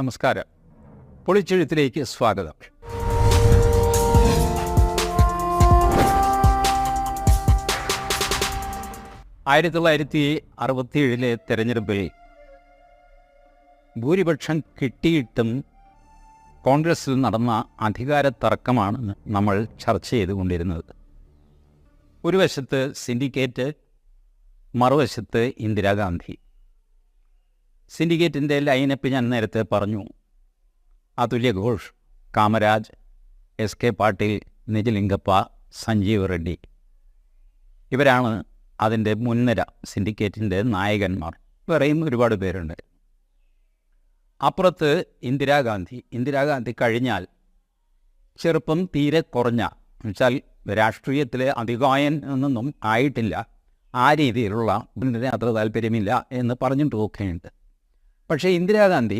നമസ്കാരം. പൊളിച്ചെഴുത്തിലേക്ക് സ്വാഗതം. ആയിരത്തി തൊള്ളായിരത്തി അറുപത്തിയേഴിലെ തെരഞ്ഞെടുപ്പിൽ ഭൂരിപക്ഷം കിട്ടിയിട്ടും കോൺഗ്രസ്സിൽ നടന്ന അധികാര തർക്കമാണ് നമ്മൾ ചർച്ച ചെയ്തുകൊണ്ടിരുന്നത്. ഒരു വശത്ത് സിൻഡിക്കേറ്റ് മറുവശത്ത് ഇന്ദിരാഗാന്ധി. സിൻഡിക്കേറ്റിന്റെ ലൈനപ്പ് ഞാൻ നേരത്തെ പറഞ്ഞു. Atulya Ghosh Kamaraj S K Patil Nijalingappa Sanjeev Reddy. ഇവരാണ് അതിന്റെ മുൻനിര സിൻഡിക്കേറ്റിന്റെ നായകന്മാർ. വേറെയും ഒരുപാട് പേരുണ്ട്. അപ്പുറത്ത് ഇന്ദിരാഗാന്ധി. ഇന്ദിരാഗാന്ധി കഴിഞ്ഞാൽ ചെറുപ്പം തീരെ കുറഞ്ഞ എന്നുവെച്ചാൽ രാഷ്ട്രീയത്തിലെ അധികായൻ എന്നൊന്നും ആയിട്ടില്ല. ആ രീതിയിലുള്ള അത്ര താല്പര്യമില്ല എന്ന് പറഞ്ഞിട്ട് ഒക്കെയുണ്ട് പക്ഷേ ഇന്ദിരാഗാന്ധി